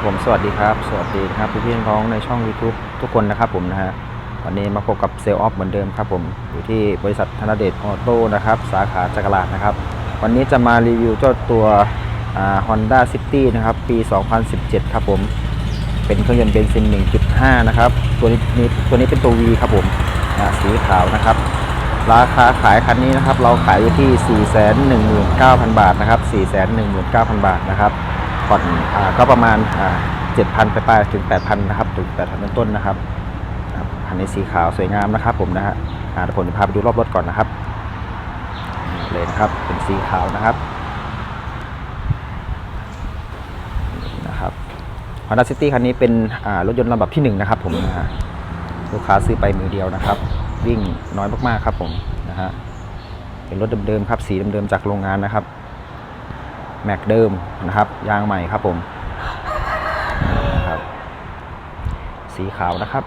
สวัสดีครับ สวัสดีครับพี่พี่น้องในช่อง YouTube ทุกคนนะครับผมนะฮะวันนี้มาพบกับเซลล์ออฟเหมือนเดิมครับผมอยู่ที่บริษัทธนเดชออโต้นะครับสาขาจักรลาดนะครับ วันนี้จะมารีวิวเจ้าตัวฮอ่า Honda City นะครับปี 2017 ครับผมเป็นเครื่องยนต์เบนซิน 1.5 นะครับตัวนี้ตัวนี้เป็นตัว V ครับผมสีขาวนะครับราคาขายคันนี้นะครับเราขายอยู่ที่ 419,000 บาทนะครับ419,000 บาทนะครับ ผ่อนอก็ประมาณอ่า7,000ไปปลายๆถึง8,000นนะครับถึง8,000ต้นๆนะครับครับคันนี้สีขาวสวยงามนะครับ ผมนะฮะอาเดี๋ยวผมจะพาไปดูรอบรถก่อนนะครับเลยนะครับเป็นสีขาวนะครับนะครับ Honda City คันนี้เป็นรถยนต์ลำดับที่หนึ่งนะครับผมนะฮะลูกค้าซื้อไปมือเดียวนะครับ วิ่งน้อยมากๆครับผมนะฮะเป็นรถเดิมๆครับสีเดิมๆจากโรงงานนะครับ แม็กเดิมนะครับ ยางใหม่ครับผมนะครับสีขาวนะครับ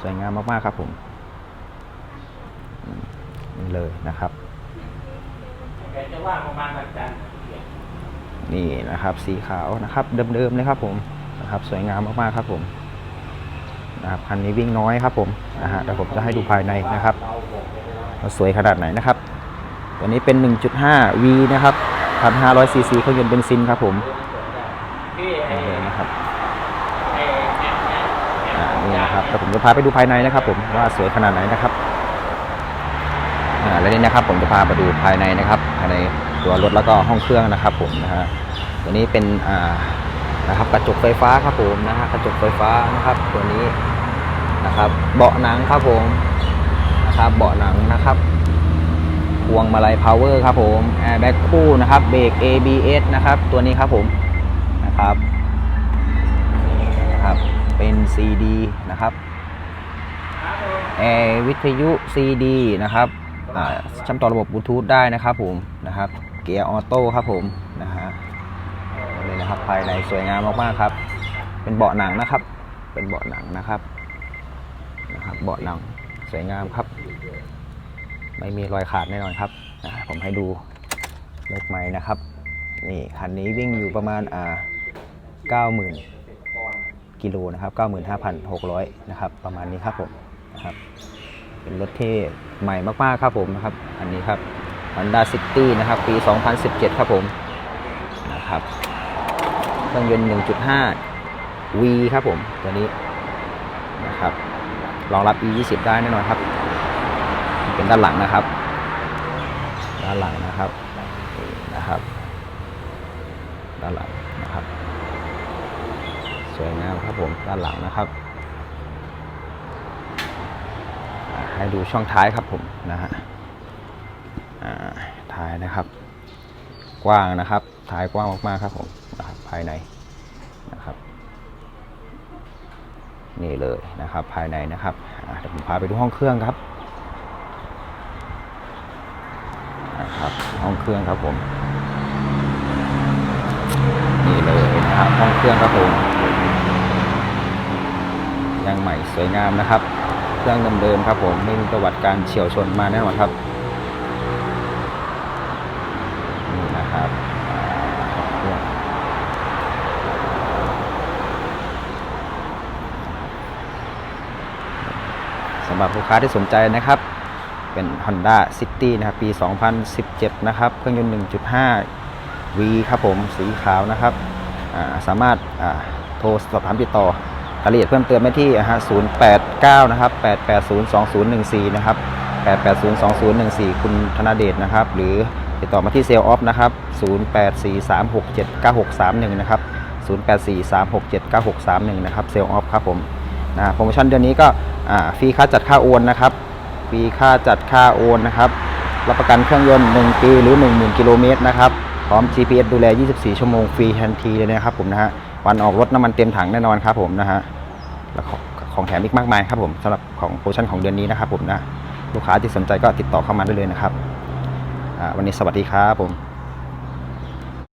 สวยงามมากๆครับผมอืมนี่เลยนะครับแกจะว่างประมาณวันจันทร์นี่นะครับสีขาวนะครับเดิมๆเลยครับผมนะครับ สวยงามมากๆครับผมนะครับคันนี้วิ่งน้อยครับผมนะฮะเดี๋ยวผมจะให้ดูภายในนะครับว่าสวยขนาดไหนนะครับ ตัวนี้เป็น 1.5 V นะครับ 1,500ซีซีเครื่องยนต์เบนซินครับผมนี่เลยนะครับนี่นะครับเดี๋ยวผมจะพาไปดูภายในนะครับ ผมว่าสวยขนาดไหนนะครับและนี่นะครับ ผมจะพาไปดูภายในนะครับภายในตัวรถแล้วก็ห้องเครื่องนะครับ ผมนะฮะตัวนี้เป็นอ่านะครับกระจกไฟฟ้าครับผมนะฮะกระจกไฟฟ้านะครับ ตัวนี้นะครับ เบาะหนังครับผมนะครับ เบาะหนังนะครับ พวงมาลัยพาวเวอร์ครับผมแอร์แบ็กคู่นะครับเบรก ABS นะครับ ตัวนี้ครับผมนะครับนะครับ เป็น CD นะครับแอร์วิทยุ CD นะครับอ่าเชื่อมต่อระบบบลูทูธได้นะครับผมนะครับ เกียร์ออโต้ครับผมนะฮะนี่นะครับภายในสวยงามมากๆครับ เป็นเบาะหนังนะครับ เป็นเบาะหนังนะครับนะครับ เบาะหนังสวยงามครับ ไม่มีรอยขาดแน่นอนครับผมให้ดูรถใหม่นะครับนี่คันนี้วิ่งอยู่ประมาณอ่า90,000กิโลนะครับ95,600นะครับประมาณนี้ครับผมนะครับเป็นรถเท่ใหม่มากๆครับผมนะครับอันนี้ครับ Honda City นะครับปี 2017 ครับผมนะครับเครื่องยนต์ 1.5 V ครับผมตัวนี้นะครับรองรับ E20 ได้แน่นอนครับ เป็นด้านหลังนะครับ ด้านหลังนะครับนะครับ ด้านหลังนะครับ สวยงามครับผมด้านหลังนะครับ ให้ดูช่องท้ายครับผมนะฮะท้ายนะครับ กว้างนะครับ ท้ายกว้างมากๆครับผมนะครับภายในนะครับนี่เลยนะครับภายในนะครับเดี๋ยวผมพาไปดูห้องเครื่องครับ นะครับ ห้องเครื่องครับผม นี่เลยนะครับ ห้องเครื่องครับผมยางใหม่สวยงามนะครับ เครื่องเดิมๆครับผมไม่มีประวัติการเฉียวชนมาแน่นอนครับ นี่นะครับอ่าเครื่องสำหรับลูกค้าที่สนใจนะครับ เป็น Honda City นะครับ ปี 2017 นะครับ เครื่องยนต์ 1.5 V ครับผม สีขาวนะครับาสามารถโทรสอบถามติดต่อรายละเอียดเพิ่มเติมได้ที่นะฮะ089 นะครับ 8802014 นะครับ 8802014 คุณธนาเดชนะครับ หรือติดต่อมาที่เซลล์ออฟนะครับ 0843679631 นะครับ 0843679631 นะครับ เซลล์ออฟครับผมนะโปรโมชั่นเดือนนี้ก็ฟรีค่าจัดค่าโอนนะครับ ฟรีค่าจัดค่าโอนนะครับ รับประกันเครื่องยนต์ 1 ปีหรือ 10,000 กิโลเมตรนะครับ พร้อม GPS ดูแล 24 ชั่วโมงฟรีทันทีเลยนะครับผมนะฮะ วันออกรถน้ำมันเต็มถังแน่นอนครับผมนะฮะ แล้วของแถมอีกมากมายครับผมสำหรับของโปรโมชั่นของเดือนนี้นะครับผมนะ ลูกค้าที่สนใจก็ติดต่อเข้ามาได้เลยนะครับ วันนี้สวัสดีครับผม